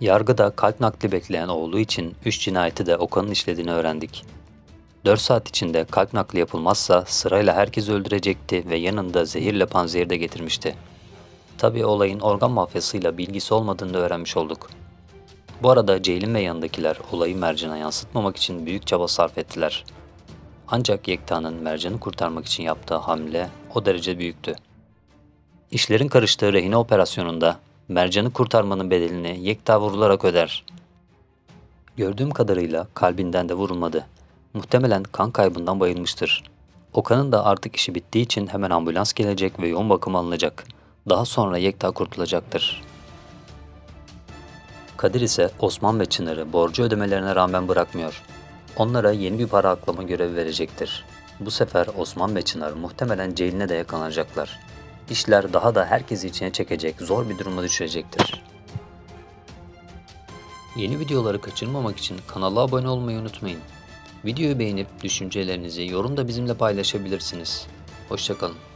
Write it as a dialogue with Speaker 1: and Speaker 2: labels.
Speaker 1: Yargıda kalp nakli bekleyen oğlu için 3 cinayeti de Okan'ın işlediğini öğrendik. 4 saat içinde kalp nakli yapılmazsa sırayla herkesi öldürecekti ve yanında zehirle panzehir de getirmişti. Tabii olayın organ mafyasıyla bilgisi olmadığını da öğrenmiş olduk. Bu arada Ceylin ve yanındakiler olayı Mercan'a yansıtmamak için büyük çaba sarf ettiler. Ancak Yekta'nın Mercan'ı kurtarmak için yaptığı hamle o derece büyüktü. İşlerin karıştığı rehine operasyonunda Mercan'ı kurtarmanın bedelini Yekta vurularak öder. Gördüğüm kadarıyla kalbinden de vurulmadı. Muhtemelen kan kaybından bayılmıştır. Okan'ın da artık işi bittiği için hemen ambulans gelecek ve yoğun bakım alınacak. Daha sonra Yekta kurtulacaktır. Kadir ise Osman ve Çınar'ı borcu ödemelerine rağmen bırakmıyor. Onlara yeni bir para aklama görevi verecektir. Bu sefer Osman ve Çınar muhtemelen Ceylin'e de yakalanacaklar. İşler daha da herkesi içine çekecek, zor bir duruma düşürecektir. Yeni videoları kaçırmamak için kanala abone olmayı unutmayın. Videoyu beğenip düşüncelerinizi yorumda bizimle paylaşabilirsiniz. Hoşçakalın.